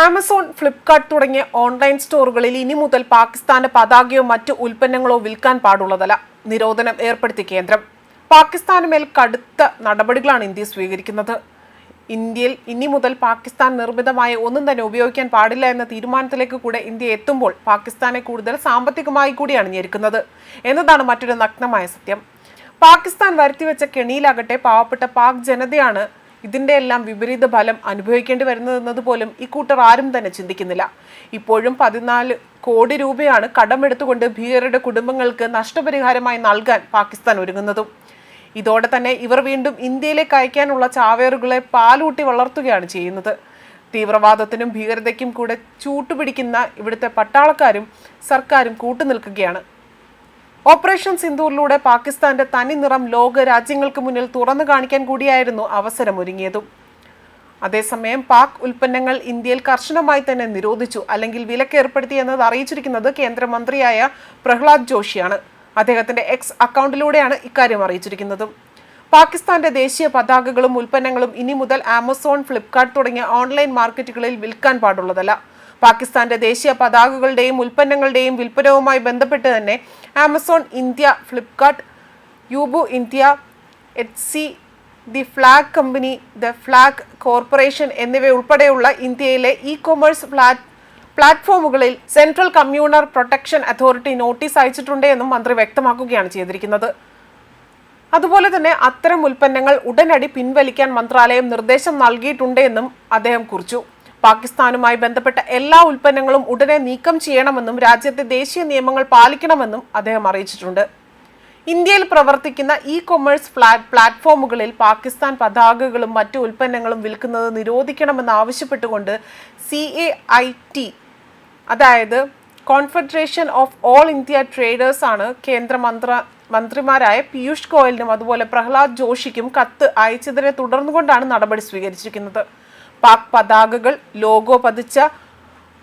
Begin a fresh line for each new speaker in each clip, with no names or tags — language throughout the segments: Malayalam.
ആമസോൺ ഫ്ലിപ്കാർട്ട് തുടങ്ങിയ ഓൺലൈൻ സ്റ്റോറുകളിൽ ഇനി മുതൽ പാകിസ്ഥാന്റെ പതാകയോ മറ്റു ഉൽപ്പന്നങ്ങളോ വിൽക്കാൻ പാടുള്ളതല്ല. നിരോധനം ഏർപ്പെടുത്തി കേന്ദ്രം. പാകിസ്ഥാന് മേൽ കടുത്ത നടപടികളാണ് ഇന്ത്യ സ്വീകരിക്കുന്നത്. ഇന്ത്യയിൽ ഇനി മുതൽ പാകിസ്ഥാൻ നിർമ്മിതമായ ഒന്നും തന്നെ ഉപയോഗിക്കാൻ പാടില്ല എന്ന തീരുമാനത്തിലേക്ക് കൂടെ ഇന്ത്യ എത്തുമ്പോൾ പാകിസ്ഥാനെ കൂടുതൽ സാമ്പത്തികമായി കൂടിയാണ് ഞെരുക്കുന്നത് എന്നതാണ് മറ്റൊരു നഗ്നമായ സത്യം. പാകിസ്ഥാൻ വരുത്തിവെച്ച കെണിയിലാകട്ടെ പാവപ്പെട്ട പാക് ജനതയാണ് ഇതിന്റെ എല്ലാം വിപരീത ഫലം അനുഭവിക്കേണ്ടി വരുന്നതെന്നത് പോലും ഇക്കൂട്ടർ ആരും തന്നെ ചിന്തിക്കുന്നില്ല. ഇപ്പോഴും പതിനാല് കോടി രൂപയാണ് കടമെടുത്തുകൊണ്ട് ഭീകരരുടെ കുടുംബങ്ങൾക്ക് നഷ്ടപരിഹാരമായി നൽകാൻ പാകിസ്ഥാൻ ഒരുങ്ങുന്നതും. ഇതോടെ തന്നെ ഇവർ വീണ്ടും ഇന്ത്യയിലേക്ക് അയക്കാനുള്ള ചാവേറുകളെ പാലൂട്ടി വളർത്തുകയാണ് ചെയ്യുന്നത്. തീവ്രവാദത്തിനും ഭീകരതയ്ക്കും കൂടെ ചൂട്ടുപിടിക്കുന്ന ഇവിടുത്തെ പട്ടാളക്കാരും സർക്കാരും കൂട്ടുനിൽക്കുകയാണ്. ഓപ്പറേഷൻ സിന്ദൂറിലൂടെ പാകിസ്ഥാന്റെ തനി നിറം ലോക രാജ്യങ്ങൾക്ക് മുന്നിൽ തുറന്നു കാണിക്കാൻ കൂടിയായിരുന്നു അവസരമൊരുങ്ങിയതും. അതേസമയം പാക് ഉൽപ്പന്നങ്ങൾ ഇന്ത്യയിൽ കർശനമായി തന്നെ നിരോധിച്ചു അല്ലെങ്കിൽ വിലക്ക് ഏർപ്പെടുത്തി എന്നത് അറിയിച്ചിരിക്കുന്നത് കേന്ദ്രമന്ത്രിയായ പ്രഹ്ലാദ് ജോഷിയാണ്. അദ്ദേഹത്തിന്റെ എക്സ് അക്കൗണ്ടിലൂടെയാണ് ഇക്കാര്യം അറിയിച്ചിരിക്കുന്നത്. പാകിസ്ഥാന്റെ ദേശീയ പതാകകളും ഉൽപ്പന്നങ്ങളും ഇനി മുതൽ ആമസോൺ ഫ്ലിപ്കാർട്ട് തുടങ്ങിയ ഓൺലൈൻ മാർക്കറ്റുകളിൽ വിൽക്കാൻ പാടുള്ളതല്ല. പാകിസ്ഥാന്റെ ദേശീയ പതാകകളുടെയും ഉൽപ്പന്നങ്ങളുടെയും വിൽപ്പനവുമായി ബന്ധപ്പെട്ട് തന്നെ Amazon India Flipkart Ubuy India Etsy the flag company the flag corporation എന്നിവ ഉൾപ്പെടെയുള്ള ഇന്ത്യയിലെ ഇ കൊമേഴ്സ് പ്ലാറ്റ്ഫോമുകളിൽ central consumer protection authority notice അയച്ചിട്ടുണ്ട് എന്നും മന്ത്രി വ്യക്തമാക്കുകയാണ് ചെയ്തിരിക്കുന്നത്. അതുപോലെ തന്നെ അത്തരം ഉൽപ്പന്നങ്ങൾ ഉടനടി പിൻവലിക്കാൻ മന്ത്രാലയം നിർദ്ദേശം നൽകിയിട്ടുണ്ട് എന്നും അദ്ദേഹം കുറിച്ചു. പാകിസ്ഥാനുമായി ബന്ധപ്പെട്ട എല്ലാ ഉൽപ്പന്നങ്ങളും ഉടനെ നീക്കം ചെയ്യണമെന്നും രാജ്യത്തെ ദേശീയ നിയമങ്ങൾ പാലിക്കണമെന്നും അദ്ദേഹം അറിയിച്ചിട്ടുണ്ട്. ഇന്ത്യയിൽ പ്രവർത്തിക്കുന്ന ഇ കൊമേഴ്സ് പ്ലാറ്റ്ഫോമുകളിൽ പാകിസ്ഥാൻ പതാകകളും മറ്റു ഉൽപ്പന്നങ്ങളും വിൽക്കുന്നത് നിരോധിക്കണമെന്ന് ആവശ്യപ്പെട്ടുകൊണ്ട് സി എ ഐ ടി അതായത് confederation of all India traders ആണ് കേന്ദ്ര മന്ത്ര മന്ത്രിമാരായ പീയൂഷ് ഗോയലിനും അതുപോലെ പ്രഹ്ലാദ് ജോഷിക്കും കത്ത് അയച്ചതിനെ തുടർന്നുകൊണ്ടാണ് നടപടി സ്വീകരിച്ചിരിക്കുന്നത്. പാക് പതാകകൾ ലോഗോ പതിച്ച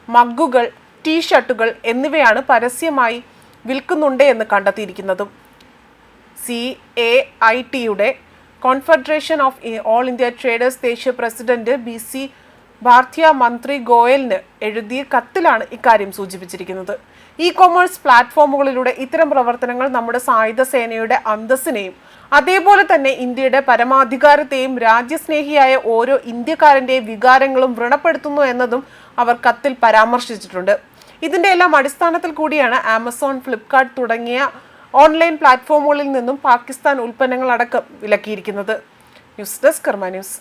മഗ്ഗുകൾ ടീഷർട്ടുകൾ എന്നിവയാണ് പരസ്യമായി വിൽക്കുന്നുണ്ട് എന്ന് കണ്ടെത്തിയിരിക്കുന്നതും. സി എ ഐ ടിയുടെ confederation of all India traders ദേശീയ പ്രസിഡന്റ് ബി സി ഭാർത്തിയ മന്ത്രി ഗോയലിന് എഴുതിയ കത്തിലാണ് ഇക്കാര്യം സൂചിപ്പിച്ചിരിക്കുന്നത്. ഇ കൊമേഴ്സ് പ്ലാറ്റ്ഫോമുകളിലൂടെ ഇത്തരം പ്രവർത്തനങ്ങൾ നമ്മുടെ സായുധ സേനയുടെ അന്തസ്സിനെയും അതേപോലെ തന്നെ ഇന്ത്യയുടെ പരമാധികാരത്തെയും രാജ്യസ്നേഹിയായ ഓരോ ഇന്ത്യക്കാരന്റെയും വികാരങ്ങളും വ്രണപ്പെടുത്തുന്നു എന്നതും അവർ കത്തിൽ പരാമർശിച്ചിട്ടുണ്ട്. ഇതിന്റെ എല്ലാം അടിസ്ഥാനത്തിൽ കൂടിയാണ് ആമസോൺ ഫ്ലിപ്കാർട്ട് തുടങ്ങിയ ഓൺലൈൻ പ്ലാറ്റ്ഫോമുകളിൽ നിന്നും പാകിസ്ഥാൻ ഉൽപ്പന്നങ്ങളടക്കം വിലക്കിയിരിക്കുന്നത്. News desk Karma news.